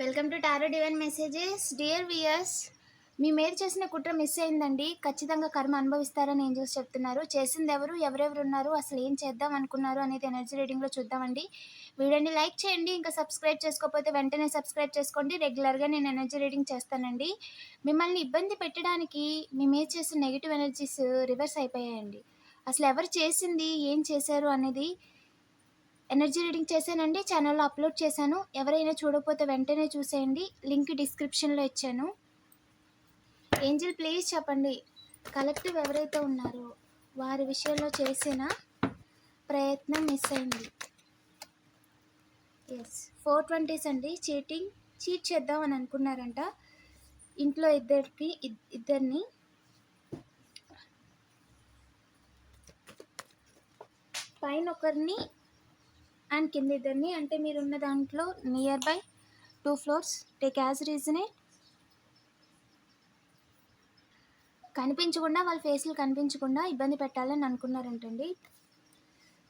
Welcome to tarot divine messages dear viewers మీ మీద చేసిన కుట్ర మిస్ అయిందండి. ఖచ్చితంగా కర్మ అనుభవిస్తారని ఏం చూసి చెప్తున్నారు. చేసింది ఎవరు? ఎవరెవరు ఉన్నారు? అసలు ఏం చేద్దాం అనుకున్నారు అనేది ఎనర్జీ రీడింగ్లో చూద్దామండి. వీడియోని లైక్ చేయండి. ఇంకా సబ్స్క్రైబ్ చేసుకోకపోతే వెంటనే సబ్స్క్రైబ్ చేసుకోండి. రెగ్యులర్గా నేను ఎనర్జీ రీడింగ్ చేస్తానండి. మిమ్మల్ని ఇబ్బంది పెట్టడానికి మీ మీద చేసిన నెగిటివ్ ఎనర్జీస్ రివర్స్ అయిపోయాయండి. అసలు ఎవరు చేసింది? ఏం చేశారు? అనేది ఎనర్జీ రీడింగ్ చేశానండి ఛానల్లో అప్లోడ్ చేశాను. ఎవరైనా చూడకపోతే వెంటనే చూసేయండి. లింక్ డిస్క్రిప్షన్లో ఇచ్చాను. ఏంజిల్ ప్లీజ్ చెప్పండి. కలెక్టివ్ ఎవరైతే ఉన్నారో వారి విషయంలో చేసిన ప్రయత్నం మిస్ అయింది. ఎస్ ఫోర్ ట్వంటీస్ అండి. చీటింగ్ చీట్ చేద్దాం అని అనుకున్నారంట. ఇంట్లో ఇద్దరికి ఇద్దరిని పైన ఒకరిని అండ్ కింద ఇద్దరిని అంటే మీరు ఉన్న దాంట్లో near by two floors take as రీజనే కనిపించకుండా వాళ్ళ ఫేస్లు కనిపించకుండా ఇబ్బంది పెట్టాలని అనుకున్నారంటండి.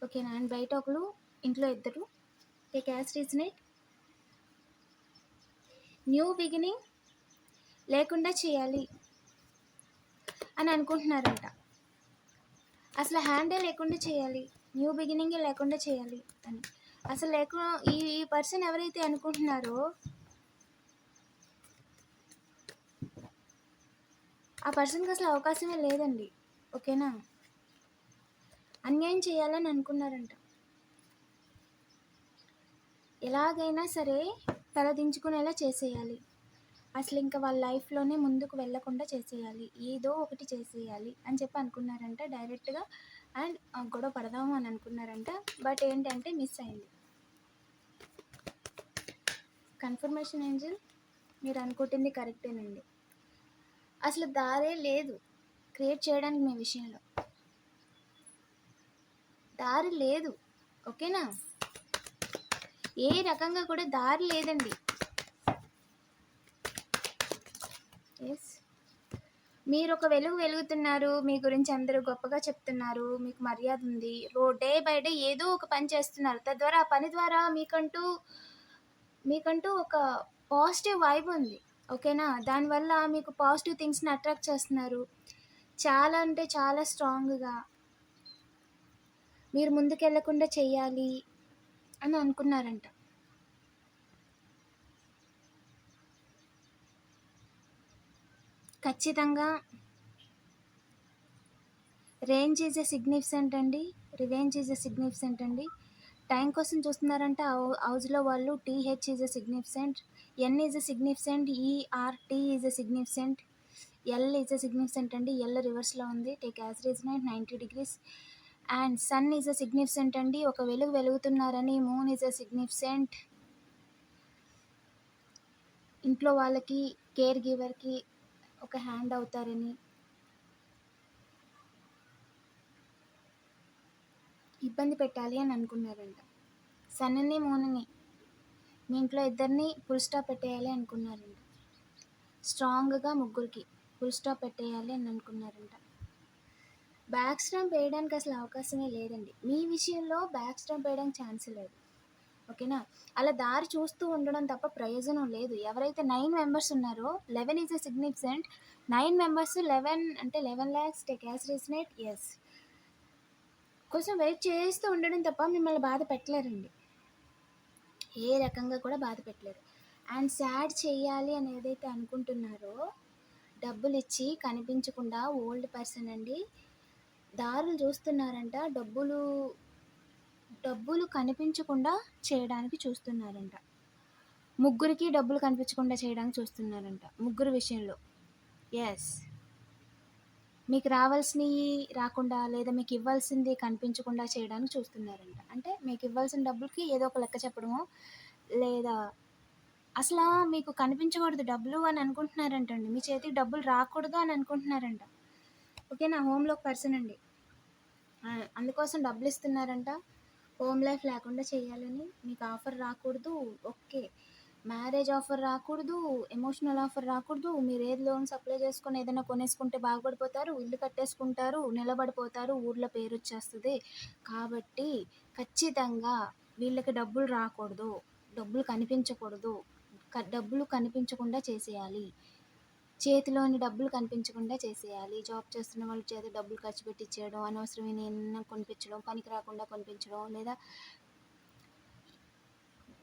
ఓకేనా అండ్ బయట ఒకరు ఇంట్లో ఇద్దరు. టేక్ యాజ్ రీజనే న్యూ బిగినింగ్ లేకుండా చేయాలి అని అనుకుంటున్నారంట. అసలు హ్యాండే లేకుండా చేయాలి. న్యూ బిగినింగ్ లేకుండా చేయాలి అని. అసలు లేకుండా ఈ ఈ పర్సన్ ఎవరైతే అనుకుంటున్నారో ఆ పర్సన్కి అసలు అవకాశమే లేదండి. ఓకేనా? అన్యాయం చేయాలని అనుకున్నారంట. ఎలాగైనా సరే తలదించుకునేలా చేసేయాలి. అసలు ఇంకా వాళ్ళ లైఫ్లోనే ముందుకు వెళ్ళకుండా చేసేయాలి. ఏదో ఒకటి చేసేయాలి అని చెప్పి అనుకున్నారంట డైరెక్ట్గా. అండ్ గొడవ పడదాము అని అనుకున్నారంట బట్ ఏంటంటే మిస్ అయింది. Confirmation angel? మీరు అనుకుంటుంది కరెక్టేనండి. అసలు దారే లేదు. క్రియేట్ చేయడానికి మీ విషయంలో. దారి లేదు. ఓకేనా? ఏ రకంగా కూడా దారి లేదండి. ఎస్ మీరు ఒక వెలుగు వెలుగుతున్నారు మీ గురించి అందరూ గొప్పగా చెప్తున్నారు మీకు మర్యాద ఉంది. రో డే బై డే ఏదో ఒక పని చేస్తున్నారు. తద్వారా ఆ పని ద్వారా మీకంటూ మీకంటూ ఒక పాజిటివ్ వైబ్ ఉంది. ఓకేనా? దానివల్ల మీకు పాజిటివ్ థింగ్స్ని అట్రాక్ట్ చేస్తున్నారు. చాలా అంటే చాలా స్ట్రాంగ్గా. మీరు ముందుకెళ్ళకుండా చేయాలి అని అనుకున్నారంట. ఖచ్చితంగా రేంజ్ ఈజ్ ఎ సిగ్నిఫిసెంట్ అండి. రివెంజ్ ఈజ్ ఎ సిగ్నిఫిసెంట్ అండి. టైం కోసం చూస్తున్నారంటే హౌస్లో వాళ్ళు TH is a significant N is a significant ERT is a significant L is a significant అండి. ఎల్ రివర్స్లో ఉంది. Take as reason ninety degrees. And sun is a significant అండి. ఒక వెలుగు వెలుగుతున్నారని మూన్ ఈజ్ ఎ సిగ్నిఫిసెంట్ ఇంట్లో వాళ్ళకి care గివర్కి ఒక హ్యాండ్ అవుతారని. ఇబ్బంది పెట్టాలి అని అనుకున్నారంట. సన్నని మోనని మీ ఇంట్లో ఇద్దరిని ఫుల్ స్టాప్ పెట్టేయాలి అనుకున్నారంట. స్ట్రాంగ్గా ముగ్గురికి ఫుల్ స్టాప్ పెట్టేయాలి అని అనుకున్నారంట. బ్యాక్ స్టాంప్ వేయడానికి అసలు అవకాశమే లేదండి. మీ విషయంలో బ్యాక్ స్టాంప్ వేయడానికి ఛాన్స్ లేదు. ఓకేనా? అలా దారి చూస్తూ ఉండడం తప్ప ప్రయోజనం లేదు. ఎవరైతే నైన్ మెంబర్స్ ఉన్నారో eleven is a significant nine members eleven అంటే లెవెన్ ల్యాక్స్ టేక్ యాస్ రీజనేట్ ఎస్ కొంచెం వెయిట్ చేస్తూ ఉండడం తప్ప మిమ్మల్ని బాధ పెట్టలేరండి. ఏ రకంగా కూడా బాధ పెట్టలేరు. అండ్ సాడ్ చేయాలి అని ఏదైతే అనుకుంటున్నారో డబ్బులు ఇచ్చి కనిపించకుండా ఓల్డ్ పర్సన్ అండి దారులు చూస్తున్నారంట డబ్బులు డబ్బులు కనిపించకుండా చేయడానికి చూస్తున్నారంట. ముగ్గురికి డబ్బులు కనిపించకుండా చేయడానికి చూస్తున్నారంట ముగ్గురు విషయంలో. ఎస్ మీకు రావాల్సినవి రాకుండా లేదా మీకు ఇవ్వాల్సింది కనిపించకుండా చేయడానికి చూస్తున్నారంట. అంటే మీకు ఇవ్వాల్సిన డబ్బులకి ఏదో ఒక లెక్క చెప్పడమో లేదా అసలు మీకు కనిపించకూడదు డబ్బులు అని అనుకుంటున్నారంటండి. మీ చేతికి డబ్బులు రాకూడదు అని అనుకుంటున్నారంట. ఓకే నా హోమ్లో ఒక పర్సన్ అండి. అందుకోసం డబ్బులు ఇస్తున్నారంట. హోమ్ లైఫ్ లేకుండా చేయాలని మీకు ఆఫర్ రాకూడదు. ఓకే. మ్యారేజ్ ఆఫర్ రాకూడదు. ఎమోషనల్ ఆఫర్ రాకూడదు. మీరు ఏది లోన్స్ అప్లై చేసుకుని ఏదైనా కొనేసుకుంటే బాగుపడిపోతారు. ఇల్లు కట్టేసుకుంటారు. నిలబడిపోతారు. ఊర్లో పేరు వచ్చేస్తుంది. కాబట్టి ఖచ్చితంగా వీళ్ళకి డబ్బులు రాకూడదు. డబ్బులు కనిపించకూడదు. డబ్బులు కనిపించకుండా చేసేయాలి. చేతిలోని డబ్బులు కనిపించకుండా చేసేయాలి. జాబ్ చేస్తున్న వాళ్ళ చేత డబ్బులు ఖర్చు పెట్టించేయడం అనవసరమైన ఏమన్నా కొనిపించడం పనికి రాకుండా కొనిపించడం లేదా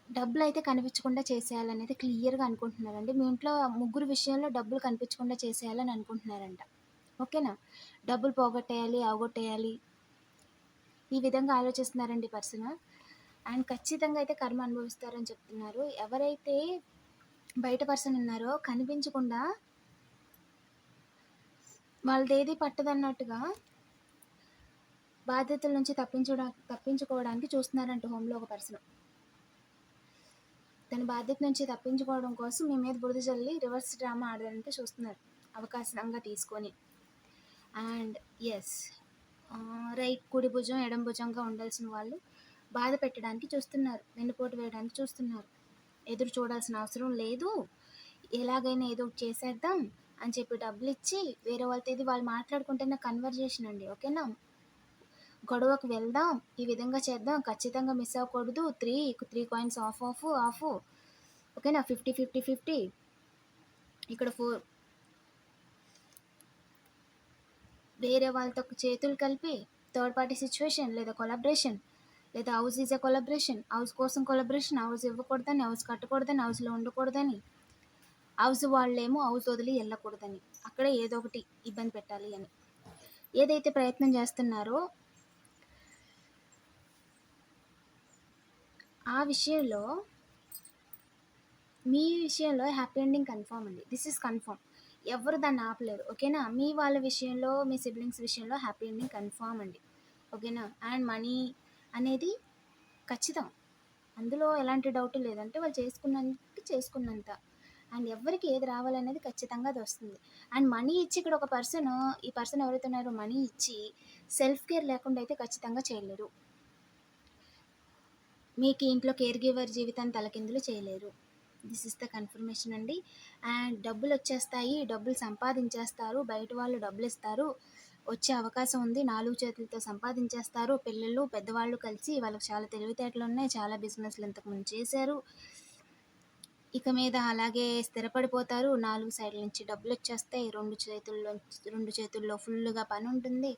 డబ్బులు అయితే కనిపించకుండా చేసేయాలనేది క్లియర్గా అనుకుంటున్నారండి. మీ ఇంట్లో ముగ్గురు విషయంలో డబ్బులు కనిపించకుండా చేసేయాలని అనుకుంటున్నారంట. ఓకేనా? డబ్బులు పోగొట్టేయాలి అవగొట్టేయాలి ఈ విధంగా ఆలోచిస్తున్నారండి పర్సన్? అండ్ ఖచ్చితంగా అయితే కర్మ అనుభవిస్తారని చెప్తున్నారు. ఎవరైతే బయట పర్సన్ ఉన్నారో కనిపించకుండా వాళ్ళదేది పట్టదన్నట్టుగా బాధ్యతల నుంచి తప్పించడా తప్పించుకోవడానికి చూస్తున్నారంట హోమ్లో ఒక పర్సన్ తన బాధ్యత నుంచి తప్పించుకోవడం కోసం మీ మీద బురద జల్లి రివర్స్ డ్రామా ఆడడానికి చూస్తున్నారు. అవకాశంగా తీసుకొని. అండ్ ఎస్ రైట్ కుడి భుజం ఎడం భుజంగా ఉండాల్సిన వాళ్ళు బాధ పెట్టడానికి చూస్తున్నారు. వెన్నుపోటు వేయడానికి చూస్తున్నారు. ఎదురు చూడాల్సిన అవసరం లేదు. ఎలాగైనా ఏదో ఒకటి చేసేద్దాం. అని చెప్పి డబ్బులు ఇచ్చి వేరే వాళ్ళతో ఇది వాళ్ళు మాట్లాడుకుంటున్న కన్వర్జేషన్ అండి ఓకేనా? గొడవకు వెళ్దాం ఈ విధంగా చేద్దాం ఖచ్చితంగా మిస్ అవ్వకూడదు three three coins half half half ఓకేనా? ఫిఫ్టీ ఫిఫ్టీ ఫిఫ్టీ ఇక్కడ ఫోర్ వేరే వాళ్ళతో చేతులు కలిపి థర్డ్ పార్టీ సిచ్యువేషన్ లేదా కొలాబరేషన్ లేదా house is a collaboration house కోసం కొలాబరేషన్ హౌస్ ఇవ్వకూడదని హౌస్ కట్టకూడదని హౌస్లో ఉండకూడదని. హౌస్ వాళ్ళేమో హౌస్ వదిలి వెళ్ళకూడదని. అక్కడే ఏదో ఒకటి ఇబ్బంది పెట్టాలి అని. ఏదైతే ప్రయత్నం చేస్తున్నారో ఆ విషయంలో మీ విషయంలో హ్యాపీ ఎండింగ్ కన్ఫామ్ అండి. దిస్ ఇస్ కన్ఫామ్ ఎవరు దాన్ని ఆపలేరు ఓకేనా? మీ వాళ్ళ విషయంలో మీ సిబ్లింగ్స్ విషయంలో హ్యాపీ ఎండింగ్ కన్ఫామ్ అండి. ఓకేనా? అండ్ మనీ అనేది ఖచ్చితం. అందులో ఎలాంటి డౌట్ లేదంటే వాళ్ళు చేసుకున్నంత చేసుకున్నంత అండ్ ఎవరికి ఏది రావాలనేది ఖచ్చితంగా అది వస్తుంది. అండ్ మనీ ఇచ్చి ఇక్కడ ఒక పర్సన్ ఈ పర్సన్ ఎవరైతే మనీ ఇచ్చి సెల్ఫ్ కేర్ లేకుండా అయితే ఖచ్చితంగా చేయలేరు. మీకు ఇంట్లో కేర్ గివర్ జీవితాన్ని తలకిందులు చేయలేరు. దిస్ ఇస్ ద కన్ఫర్మేషన్ అండి. అండ్ డబ్బులు వచ్చేస్తాయి డబ్బులు సంపాదించేస్తారు బయట వాళ్ళు డబ్బులు ఇస్తారు వచ్చే అవకాశం ఉంది నాలుగు చేతులతో సంపాదించేస్తారు పిల్లలు పెద్దవాళ్ళు కలిసి వాళ్ళకి చాలా తెలివితేటలు ఉన్నాయి చాలా బిజినెస్లు ఇంతకుముందు చేశారు. ఇక మీద అలాగే స్థిరపడిపోతారు. నాలుగు సైడ్ల నుంచి డబ్బులు వచ్చేస్తాయి రెండు చేతుల్లో రెండు చేతుల్లో ఫుల్గా పని ఉంటుంది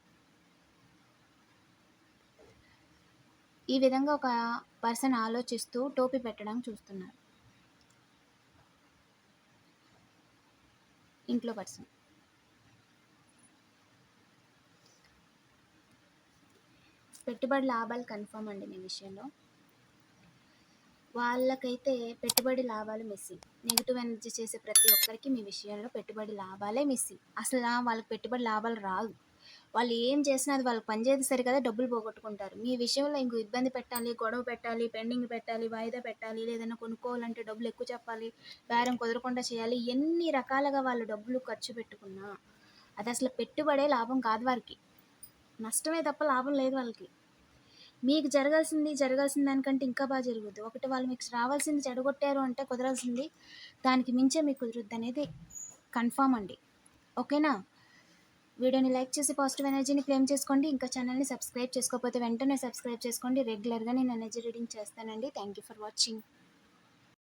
ఈ విధంగా ఒక పర్సన్ ఆలోచిస్తూ టోపీ పెట్టడం చూస్తున్నారు. ఇంట్లో పర్సన్. పెట్టుబడి లాభాలు కన్ఫర్మ్ అండి మీ విషయంలో? వాళ్ళకైతే పెట్టుబడి లాభాలు మిస్సింగ్ నెగిటివ్ ఎనర్జీ చేసే ప్రతి ఒక్కరికి మీ విషయంలో పెట్టుబడి లాభాలే మిస్సింగ్ అసలు వాళ్ళకి పెట్టుబడి లాభాలు రాదు వాళ్ళు ఏం చేసినా అది వాళ్ళకి పనిచేది సరి కదా డబ్బులు పోగొట్టుకుంటారు. మీ విషయంలో ఇంకో ఇబ్బంది పెట్టాలి గొడవ పెట్టాలి పెండింగ్ పెట్టాలి వాయిదా పెట్టాలి లేదన్నా కొనుక్కోవాలంటే డబ్బులు ఎక్కువ చెప్పాలి బేరం కుదరకుండా చేయాలి ఎన్ని రకాలుగా వాళ్ళు డబ్బులు ఖర్చు పెట్టుకున్నా అది అసలు పెట్టుబడే లాభం కాదు వారికి. నష్టమే తప్ప లాభం లేదు వాళ్ళకి. మీకు జరగాల్సింది జరగాల్సిన దానికంటే ఇంకా బాగా జరుగుద్ది. ఒకటి వాళ్ళు మీకు రావాల్సింది చెడగొట్టారు అంటే కుదరాల్సింది. దానికి మించే మీకు కుదురుద్ది అనేది కన్ఫామ్ అండి. ఓకేనా? వీడియోని లైక్ చేసి పాజిటివ్ ఎనర్జీని క్లెయిమ్ చేసుకోండి. ఇంకా ఛానల్ని సబ్స్క్రైబ్ చేసుకోకపోతే వెంటనే సబ్స్క్రైబ్ చేసుకోండి. రెగ్యులర్గా నేను ఎనర్జీ రీడింగ్ చేస్తానండి. Thank you for watching.